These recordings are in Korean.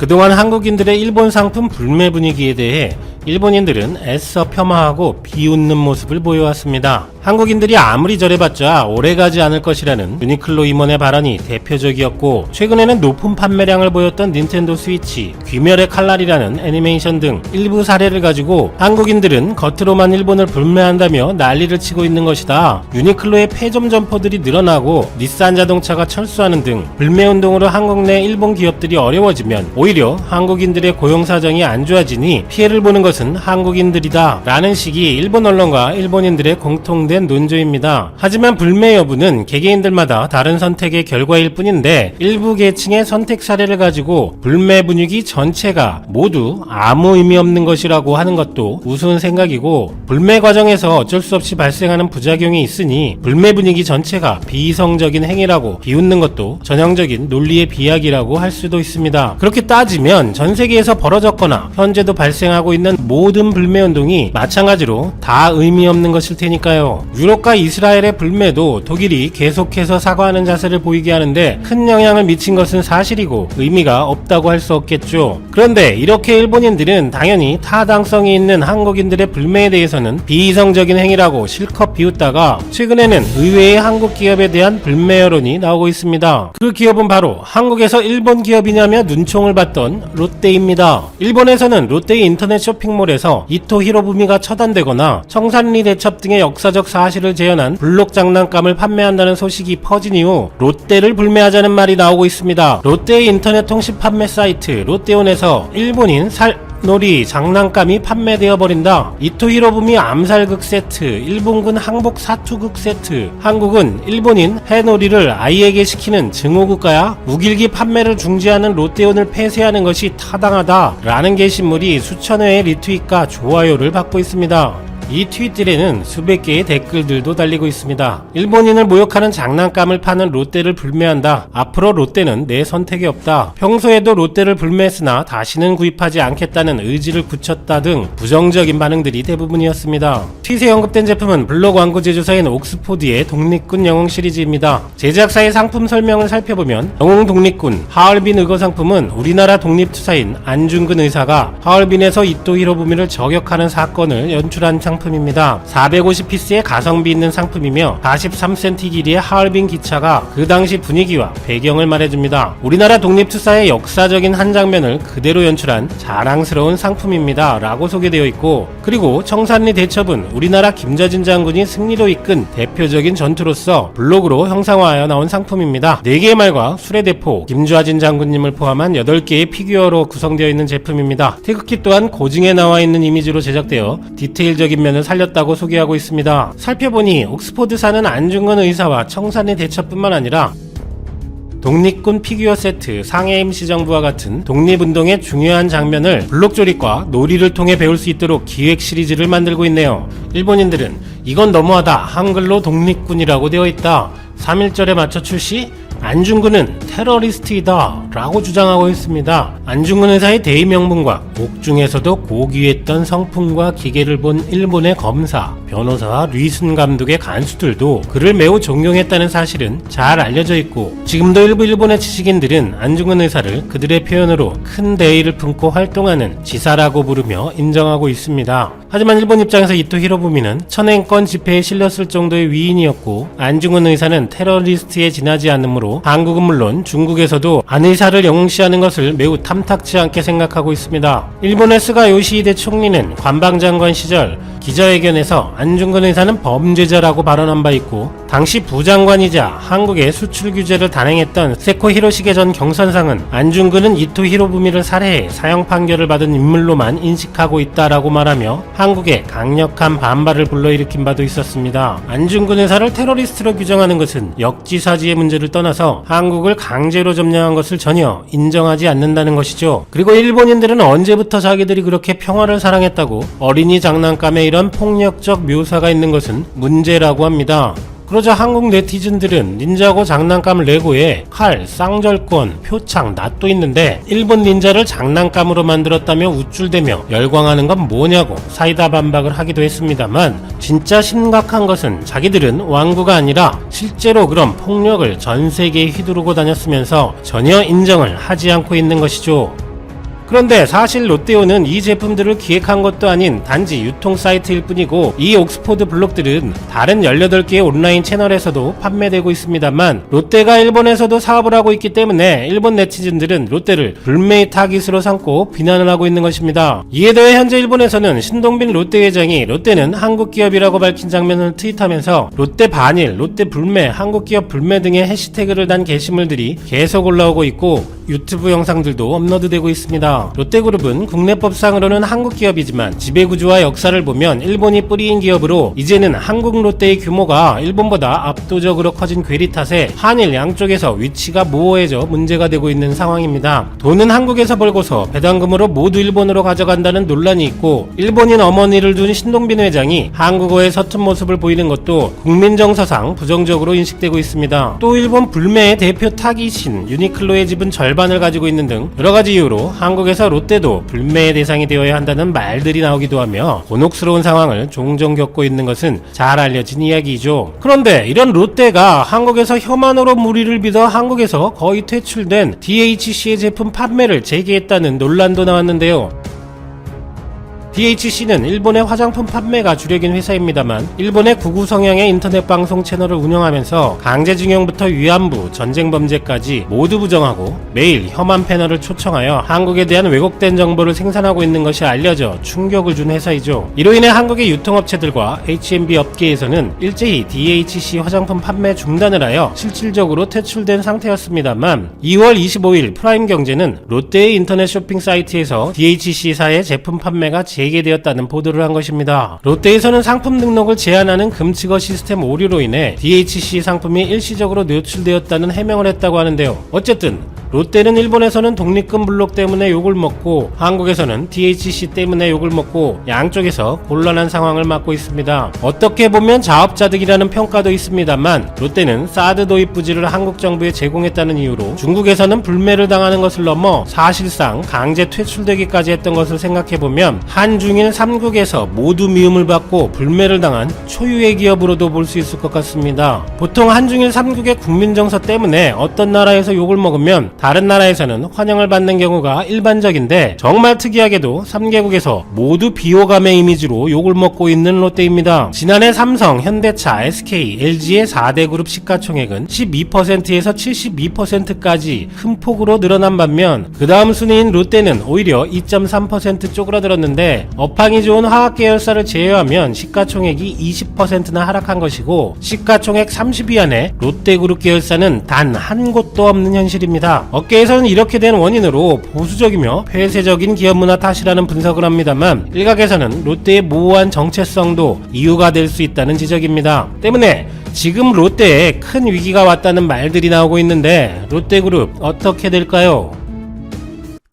그동안 한국인들의 일본 상품 불매 분위기에 대해 일본인들은 애써 폄하하고 비웃는 모습을 보여왔습니다. 한국인들이 아무리 저래봤자 오래가지 않을 것이라는 유니클로 임원의 발언이 대표적이었고 최근에는 높은 판매량을 보였던 닌텐도 스위치, 귀멸의 칼날이라는 애니메이션 등 일부 사례를 가지고 한국인들은 겉으로만 일본을 불매한다며 난리를 치고 있는 것이다. 유니클로의 폐점 점포들이 늘어나고 닛산 자동차가 철수하는 등 불매 운동으로 한국 내 일본 기업들이 어려워지면 오히려 한국인들의 고용 사정이 안 좋아지니 피해를 보는 것은 한국인들이다. 라는 식이 일본 언론과 일본인들의 공통된 논조입니다. 하지만 불매 여부는 개개인들마다 다른 선택의 결과일 뿐인데 일부 계층의 선택 사례를 가지고 불매 분위기 전체가 모두 아무 의미 없는 것이라고 하는 것도 우스운 생각이고 불매 과정에서 어쩔 수 없이 발생하는 부작용이 있으니 불매 분위기 전체가 비이성적인 행위라고 비웃는 것도 전형적인 논리의 비약이라고 할 수도 있습니다. 그렇게 따지면 전 세계에서 벌어졌거나 현재도 발생하고 있는 모든 불매 운동이 마찬가지로 다 의미 없는 것일 테니까요. 유럽과 이스라엘의 불매도 독일이 계속해서 사과하는 자세를 보이게 하는데 큰 영향을 미친 것은 사실이고 의미가 없다고 할 수 없겠죠. 그런데 이렇게 일본인들은 당연히 타당성이 있는 한국인들의 불매에 대해서는 비이성적인 행위라고 실컷 비웃다가 최근에는 의외의 한국 기업에 대한 불매 여론이 나오고 있습니다. 그 기업은 바로 한국에서 일본 기업이냐며 눈총을 받던 롯데입니다. 일본에서는 롯데 인터넷 쇼핑 몰에서 이토 히로부미가 처단되거나 청산리 대첩 등의 역사적 사실을 재현한 블록 장난감을 판매한다는 소식이 퍼진 이후 롯데를 불매하자는 말이 나오고 있습니다. 롯데의 인터넷 통신 판매 사이트 롯데온에서 일본인 살 놀이 장난감이 판매되어 버린다. 이토 히로부미 암살극 세트, 일본군 항복 사투극 세트. 한국은 일본인 해놀이를 아이에게 시키는 증오국가야. 우길기 판매를 중지하는 롯데온을 폐쇄하는 것이 타당하다라는 게시물이 수천 회의 리트윗과 좋아요를 받고 있습니다. 이 트윗들에는 수백 개의 댓글들도 달리고 있습니다. 일본인을 모욕하는 장난감을 파는 롯데를 불매한다. 앞으로 롯데는 내 선택이 없다. 평소에도 롯데를 불매했으나 다시는 구입하지 않겠다는 의지를 굳혔다 등 부정적인 반응들이 대부분이었습니다. 트윗에 언급된 제품은 블로그 광고 제조사인 옥스포드의 독립군 영웅 시리즈입니다. 제작사의 상품 설명을 살펴보면 영웅 독립군 하얼빈 의거 상품은 우리나라 독립투사인 안중근 의사가 하얼빈에서 이토 히로부미를 저격하는 사건을 연출한 상품 입니다. 450피스의 가성비 있는 상품이며 43cm 길이의 하얼빈 기차가 그 당시 분위기와 배경을 말해줍니다. 우리나라 독립투사의 역사적인 한 장면을 그대로 연출한 자랑스러운 상품입니다. 라고 소개되어 있고 그리고 청산리 대첩은 우리나라 김자진 장군이 승리로 이끈 대표적인 전투로서 블록으로 형상화하여 나온 상품입니다. 4개의 말과 술의 대포, 김좌진 장군님을 포함한 8개의 피규어로 구성되어 있는 제품입니다. 태극기 또한 고증에 나와 있는 이미지로 제작되어 디테일적인 면을 살렸다고 소개하고 있습니다. 살펴보니 옥스포드 사는 안중근 의사와 청산리 대첩뿐만 아니라 독립군 피규어 세트, 상해 임 시정부와 같은 독립운동의 중요한 장면을 블록 조립과 놀이를 통해 배울 수 있도록 기획 시리즈를 만들고 있네요. 일본인들은 이건 너무하다. 한글로 독립군이라고 되어 있다. 3.1절에 맞춰 출시? 안중근은 테러리스트이다 라고 주장하고 있습니다. 안중근 의사의 대의 명분과 옥중에서도 고귀했던 성품과 기계를 본 일본의 검사, 변호사와 류순 감독의 간수들도 그를 매우 존경했다는 사실은 잘 알려져 있고 지금도 일부 일본의 지식인들은 안중근 의사를 그들의 표현으로 큰 대의를 품고 활동하는 지사라고 부르며 인정하고 있습니다. 하지만 일본 입장에서 이토 히로부미는 천행권 집회에 실렸을 정도의 위인이었고 안중근 의사는 테러리스트에 지나지 않으므로 한국은 물론 중국에서도 안 의사를 영웅시하는 것을 매우 탐탁지 않게 생각하고 있습니다. 일본의 스가 요시히데 총리는 관방장관 시절 기자회견에서 안중근 의사는 범죄자라고 발언한 바 있고 당시 부장관이자 한국의 수출 규제를 단행했던 세코 히로시게 전 경선상은 안중근은 이토 히로부미를 살해해 사형 판결을 받은 인물로만 인식하고 있다라고 말하며 한국에 강력한 반발을 불러일으킨 바도 있었습니다. 안중근 의사를 테러리스트로 규정하는 것은 역지사지의 문제를 떠나서 한국을 강제로 점령한 것을 전혀 인정하지 않는다는 것이죠. 그리고 일본인들은 언제부터 자기들이 그렇게 평화를 사랑했다고 어린이 장난감에 이런 폭력적 묘사가 있는 것은 문제라고 합니다. 그러자 한국 네티즌들은 닌자고 장난감 레고에 칼, 쌍절권, 표창, 낫도 있는데 일본 닌자를 장난감으로 만들었다며 우쭐대며 열광하는 건 뭐냐고 사이다 반박을 하기도 했습니다만 진짜 심각한 것은 자기들은 왕구가 아니라 실제로 그런 폭력을 전 세계에 휘두르고 다녔으면서 전혀 인정을 하지 않고 있는 것이죠. 그런데 사실 롯데온은 이 제품들을 기획한 것도 아닌 단지 유통 사이트일 뿐이고 이 옥스포드 블록들은 다른 18개의 온라인 채널에서도 판매되고 있습니다만 롯데가 일본에서도 사업을 하고 있기 때문에 일본 네티즌들은 롯데를 불매의 타깃으로 삼고 비난을 하고 있는 것입니다. 이에 더해 현재 일본에서는 신동빈 롯데 회장이 롯데는 한국 기업이라고 밝힌 장면을 트윗하면서 롯데 반일, 롯데 불매, 한국 기업 불매 등의 해시태그를 단 게시물들이 계속 올라오고 있고 유튜브 영상들도 업로드되고 있습니다. 롯데그룹은 국내법상으로는 한국 기업이지만 지배구조와 역사를 보면 일본이 뿌리인 기업으로 이제는 한국 롯데의 규모가 일본보다 압도적으로 커진 괴리 탓에 한일 양쪽에서 위치가 모호해져 문제가 되고 있는 상황입니다. 돈은 한국에서 벌고서 배당금으로 모두 일본으로 가져간다는 논란이 있고 일본인 어머니를 둔 신동빈 회장이 한국어의 서툰 모습을 보이는 것도 국민 정서상 부정적으로 인식되고 있습니다. 또 일본 불매의 대표 타깃인 유니클로의 지분 절반을 가지고 있는 등 여러 가지 이유로 한국에 서 롯데도 불매의 대상이 되어야 한다는 말들이 나오기도 하며 곤혹스러운 상황을 종종 겪고 있는 것은 잘 알려진 이야기이죠. 그런데 이런 롯데가 한국에서 혐한으로 무리를 빚어 한국에서 거의 퇴출된 DHC의 제품 판매를 재개했다는 논란도 나왔는데요. DHC는 일본의 화장품 판매가 주력인 회사입니다만 일본의 구구 성향의 인터넷 방송 채널을 운영하면서 강제징용부터 위안부, 전쟁 범죄까지 모두 부정하고 매일 혐한 패널을 초청하여 한국에 대한 왜곡된 정보를 생산하고 있는 것이 알려져 충격을 준 회사이죠. 이로 인해 한국의 유통업체들과 H&B 업계에서는 일제히 DHC 화장품 판매 중단을 하여 실질적으로 퇴출된 상태였습니다만 2월 25일 프라임 경제는 롯데의 인터넷 쇼핑 사이트에서 DHC사의 제품 판매가 재개되었다는 보도를 한 것입니다. 롯데에서는 상품 등록을 제한하는 금치거 시스템 오류로 인해 DHC 상품이 일시적으로 노출되었다는 해명을 했다고 하는데요. 어쨌든 롯데는 일본에서는 독립금 블록 때문에 욕을 먹고 한국에서는 DHC 때문에 욕을 먹고 양쪽에서 곤란한 상황을 맞고 있습니다. 어떻게 보면 자업자득이라는 평가도 있습니다만 롯데는 사드 도입 부지를 한국 정부에 제공했다는 이유로 중국에서는 불매를 당하는 것을 넘어 사실상 강제 퇴출되기까지 했던 것을 생각해보면 한 중일 3국에서 모두 미움을 받고 불매를 당한 초유의 기업으로도 볼 수 있을 것 같습니다. 보통 한중일 3국의 국민 정서 때문에 어떤 나라에서 욕을 먹으면 다른 나라에서는 환영을 받는 경우가 일반적인데 정말 특이하게도 3개국에서 모두 비호감의 이미지로 욕을 먹고 있는 롯데입니다. 지난해 삼성, 현대차, SK, LG의 4대 그룹 시가총액은 12%에서 72%까지 큰 폭으로 늘어난 반면 그 다음 순위인 롯데는 오히려 2.3% 쪼그라들었는데 업황이 좋은 화학 계열사를 제외하면 시가총액이 20%나 하락한 것이고 시가총액 30위 안에 롯데그룹 계열사는 단 한 곳도 없는 현실입니다. 업계에서는 이렇게 된 원인으로 보수적이며 폐쇄적인 기업 문화 탓이라는 분석을 합니다만 일각에서는 롯데의 모호한 정체성도 이유가 될 수 있다는 지적입니다. 때문에 지금 롯데에 큰 위기가 왔다는 말들이 나오고 있는데 롯데그룹 어떻게 될까요?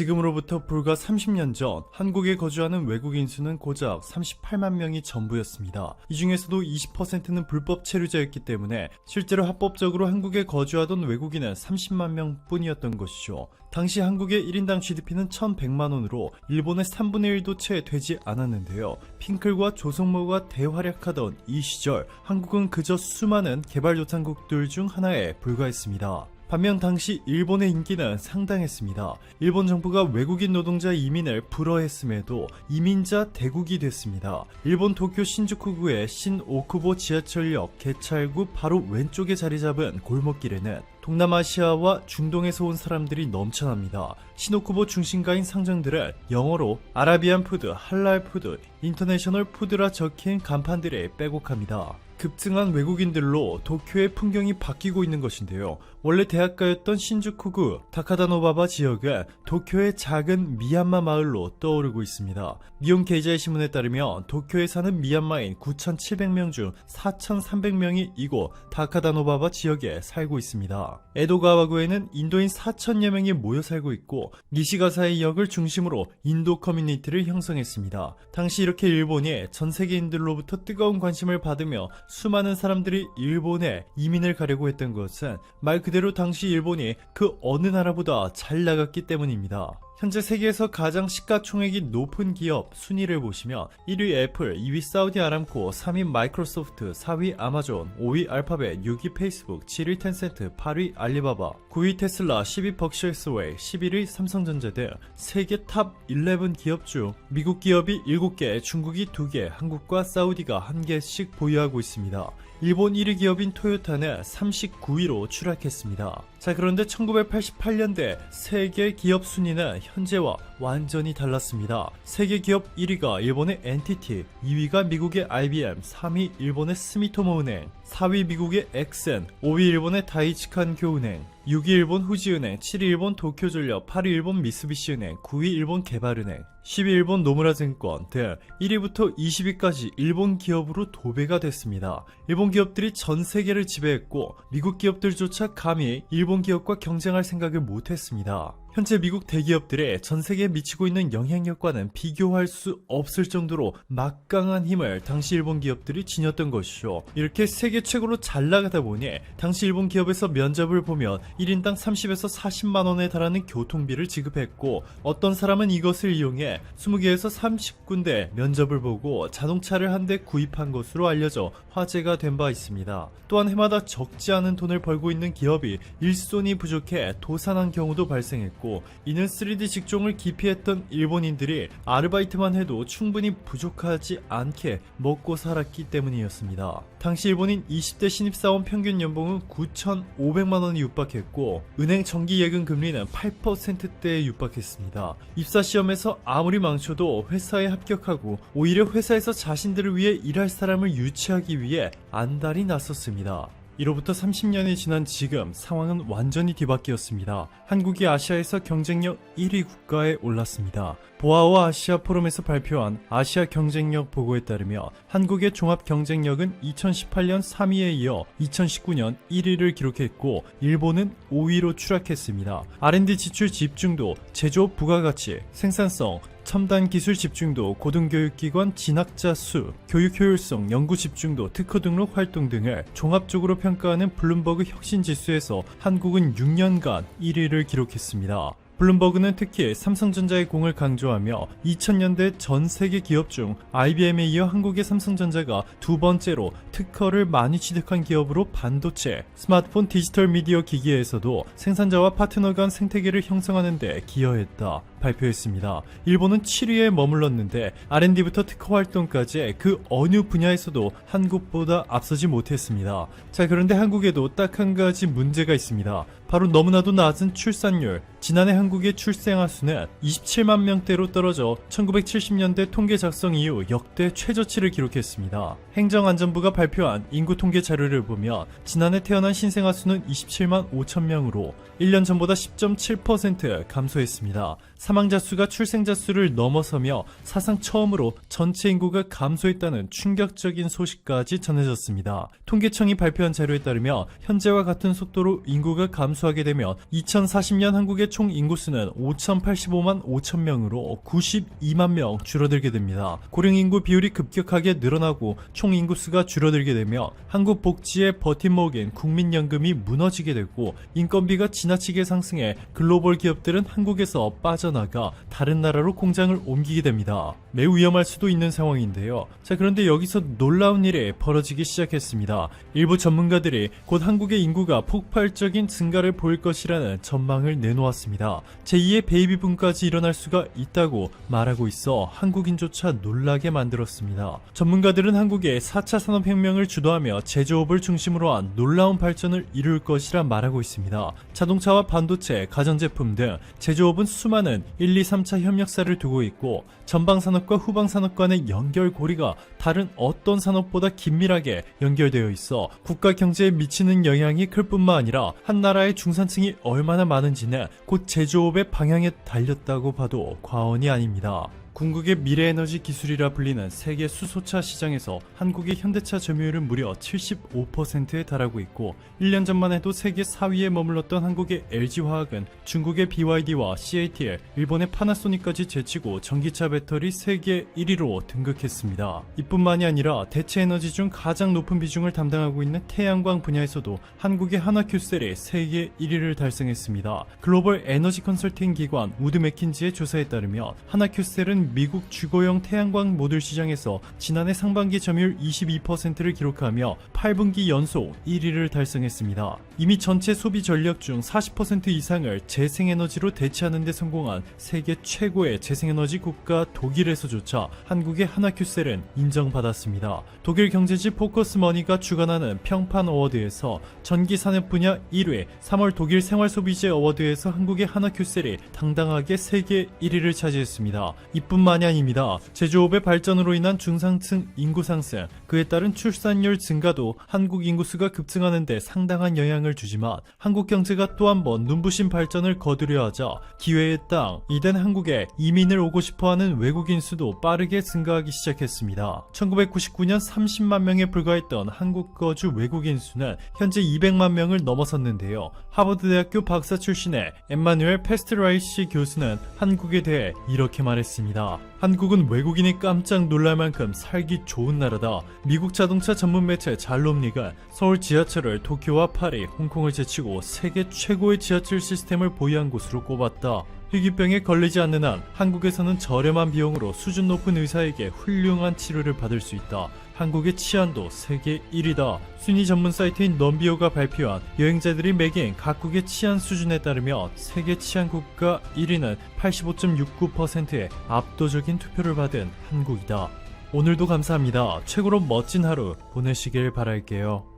지금으로부터 불과 30년 전 한국에 거주하는 외국인 수는 고작 38만 명이 전부였습니다. 이 중에서도 20%는 불법 체류자였기 때문에 실제로 합법적으로 한국에 거주하던 외국인은 30만 명 뿐이었던 것이죠. 당시 한국의 1인당 GDP는 1100만 원으로 일본의 3분의 1도 채 되지 않았는데요. 핑클과 조성모가 대활약하던 이 시절 한국은 그저 수많은 개발도상국들 중 하나에 불과했습니다. 반면 당시 일본의 인기는 상당했습니다. 일본 정부가 외국인 노동자 이민을 불허했음에도 이민자 대국이 됐습니다. 일본 도쿄 신주쿠구의 신오쿠보 지하철역 개찰구 바로 왼쪽에 자리 잡은 골목길에는 동남아시아와 중동에서 온 사람들이 넘쳐납니다. 시노쿠보 중심가인 상점들은 영어로 아라비안 푸드, 할랄 푸드, 인터내셔널 푸드라 적힌 간판들에 빼곡합니다. 급증한 외국인들로 도쿄의 풍경이 바뀌고 있는 것인데요. 원래 대학가였던 신주쿠구 다카다노바바 지역은 도쿄의 작은 미얀마 마을로 떠오르고 있습니다. 니온 게이자의 신문에 따르면 도쿄에 사는 미얀마인 9,700명 중 4,300명이 이곳 다카다노바바 지역에 살고 있습니다. 에도가와구에는 인도인 4천여 명이 모여 살고 있고 니시가사의 역을 중심으로 인도 커뮤니티를 형성했습니다. 당시 이렇게 일본이 전 세계인들로부터 뜨거운 관심을 받으며 수많은 사람들이 일본에 이민을 가려고 했던 것은 말 그대로 당시 일본이 그 어느 나라보다 잘 나갔기 때문입니다. 현재 세계에서 가장 시가총액이 높은 기업 순위를 보시면 1위 애플, 2위 사우디 아람코, 3위 마이크로소프트, 4위 아마존, 5위 알파벳, 6위 페이스북, 7위 텐센트, 8위 알리바바, 9위 테슬라, 10위 벅셔스웨이, 11위 삼성전자 등 세계 탑 11 기업 중 미국 기업이 7개, 중국이 2개, 한국과 사우디가 1개씩 보유하고 있습니다. 일본 1위 기업인 토요타는 39위로 추락했습니다. 자, 그런데 1988년대 세계 기업 순위는 현재와 완전히 달랐습니다. 세계 기업 1위가 일본의 NTT, 2위가 미국의 IBM, 3위 일본의 스미토모은행, 4위 미국의 엑센, 5위 일본의 다이치칸 교은행, 6위 일본 후지은행, 7위 일본 도쿄전력, 8위 일본 미쓰비시은행, 9위 일본 개발은행, 10위 일본 노무라증권 등 1위부터 20위까지 일본 기업으로 도배가 됐습니다. 일본 기업들이 전 세계를 지배했고 미국 기업들조차 감히 일본 기업과 경쟁할 생각을 못했습니다. 현재 미국 대기업들의 전 세계에 미치고 있는 영향력과는 비교할 수 없을 정도로 막강한 힘을 당시 일본 기업들이 지녔던 것이죠. 이렇게 세계 최고로 잘 나가다 보니 당시 일본 기업에서 면접을 보면 1인당 30에서 40만 원에 달하는 교통비를 지급했고 어떤 사람은 이것을 이용해 20개에서 30군데 면접을 보고 자동차를 한 대 구입한 것으로 알려져 화제가 된 바 있습니다. 또한 해마다 적지 않은 돈을 벌고 있는 기업이 일손이 부족해 도산한 경우도 발생했고 이는 3D 직종을 기피했던 일본인들이 아르바이트만 해도 충분히 부족하지 않게 먹고 살았기 때문이었습니다. 당시 일본인 20대 신입사원 평균 연봉은 9,500만 원이 육박했고 은행 정기 예금 금리는 8%대에 육박했습니다. 입사 시험에서 아무리 망쳐도 회사에 합격하고 오히려 회사에서 자신들을 위해 일할 사람을 유치하기 위해 안달이 났었습니다. 이로부터 30년이 지난 지금 상황은 완전히 뒤바뀌었습니다. 한국이 아시아에서 경쟁력 1위 국가에 올랐습니다. 보아와 아시아 포럼에서 발표한 아시아 경쟁력 보고에 따르며 한국의 종합 경쟁력은 2018년 3위에 이어 2019년 1위를 기록했고 일본은 5위로 추락했습니다. R&D 지출 집중도, 제조업 부가가치, 생산성, 첨단 기술 집중도, 고등교육기관 진학자 수, 교육 효율성, 연구 집중도, 특허 등록 활동 등을 종합적으로 평가하는 블룸버그 혁신 지수에서 한국은 6년간 1위를 기록했습니다. 블룸버그는 특히 삼성전자의 공을 강조하며 2000년대 전 세계 기업 중 IBM에 이어 한국의 삼성전자가 두 번째로 특허를 많이 취득한 기업으로 반도체, 스마트폰 디지털 미디어 기기에서도 생산자와 파트너 간 생태계를 형성하는 데 기여했다. 발표했습니다. 일본은 7위에 머물렀는데 R&D부터 특허 활동까지 그 어느 분야에서도 한국보다 앞서지 못했습니다. 자, 그런데 한국에도 딱 한 가지 문제가 있습니다. 바로 너무나도 낮은 출산율. 지난해 한국의 출생아 수는 27만 명대로 떨어져 1970년대 통계 작성 이후 역대 최저치를 기록했습니다. 행정안전부가 발표한 인구 통계 자료를 보면 지난해 태어난 신생아 수는 27만 5천 명으로 1년 전보다 10.7% 감소했습니다. 사망자 수가 출생자 수를 넘어서며 사상 처음으로 전체 인구가 감소했다는 충격적인 소식까지 전해졌습니다. 통계청이 발표한 자료에 따르면 현재와 같은 속도로 인구가 감소하게 되면 2040년 한국의 총 인구수는 5,085만 5천 명으로 92만 명 줄어들게 됩니다. 고령 인구 비율이 급격하게 늘어나고 총 인구수가 줄어들게 되며 한국 복지의 버팀목인 국민연금이 무너지게 되고 인건비가 지나치게 상승해 글로벌 기업들은 한국에서 빠져나 가 다른 나라로 공장을 옮기게 됩니다. 매우 위험할 수도 있는 상황인데요. 자, 그런데 여기서 놀라운 일이 벌어지기 시작했습니다. 일부 전문가들이 곧 한국의 인구가 폭발적인 증가를 보일 것이라는 전망을 내놓았습니다. 제2의 베이비붐까지 일어날 수가 있다고 말하고 있어 한국인조차 놀라게 만들었습니다. 전문가들은 한국의 4차 산업혁명을 주도하며 제조업을 중심으로 한 놀라운 발전을 이룰 것이라 말하고 있습니다. 자동차와 반도체, 가전제품 등 제조업은 수많은 1, 2, 3차 협력사를 두고 있고 전방산업과 후방산업 간의 연결고리가 다른 어떤 산업보다 긴밀하게 연결되어 있어 국가 경제에 미치는 영향이 클 뿐만 아니라 한 나라의 중산층이 얼마나 많은지는 곧 제조업의 방향에 달렸다고 봐도 과언이 아닙니다. 궁극의 미래에너지 기술이라 불리는 세계 수소차 시장에서 한국의 현대차 점유율은 무려 75%에 달하고 있고 1년 전만 해도 세계 4위에 머물렀던 한국의 LG화학은 중국의 BYD와 CATL, 일본의 파나소닉까지 제치고 전기차 배터리 세계 1위로 등극했습니다. 이뿐만이 아니라 대체 에너지 중 가장 높은 비중을 담당하고 있는 태양광 분야에서도 한국의 하나큐셀이 세계 1위를 달성했습니다. 글로벌 에너지 컨설팅 기관 우드 맥킨지의 조사에 따르면 하나큐셀은 미국 주거용 태양광 모듈 시장에서 지난해 상반기 점유율 22%를 기록하며 8분기 연속 1위를 달성했습니다. 이미 전체 소비 전력 중 40% 이상을 재생에너지로 대체하는 데 성공한 세계 최고의 재생에너지 국가 독일에서조차 한국의 하나큐셀은 인정받았습니다. 독일 경제지 포커스머니가 주관하는 평판 어워드에서 전기 산업 분야 1위, 3월 독일 생활 소비재 어워드에서 한국의 하나큐셀이 당당하게 세계 1위를 차지했습니다. 이 뿐만이 아닙니다. 제조업의 발전으로 인한 중상층 인구 상승, 그에 따른 출산율 증가도 한국 인구수가 급증하는 데 상당한 영향을 주지만 한국 경제가 또 한 번 눈부신 발전을 거두려 하자 기회의 땅, 이된 한국에 이민을 오고 싶어 하는 외국인 수도 빠르게 증가하기 시작했습니다. 1999년 30만 명에 불과했던 한국 거주 외국인 수는 현재 200만 명을 넘어섰는데요. 하버드대학교 박사 출신의 엠마누엘 페스트라이시 교수는 한국에 대해 이렇게 말했습니다. 한국은 외국인이 깜짝 놀랄 만큼 살기 좋은 나라다. 미국 자동차 전문 매체 잘롬리가 서울 지하철을 도쿄와 파리, 홍콩을 제치고 세계 최고의 지하철 시스템을 보유한 곳으로 꼽았다. 희귀병에 걸리지 않는 한 한국에서는 저렴한 비용으로 수준 높은 의사에게 훌륭한 치료를 받을 수 있다. 한국의 치안도 세계 1위다. 순위 전문 사이트인 넘비오가 발표한 여행자들이 매긴 각국의 치안 수준에 따르면 세계 치안 국가 1위는 85.69%의 압도적인 투표를 받은 한국이다. 오늘도 감사합니다. 최고로 멋진 하루 보내시길 바랄게요.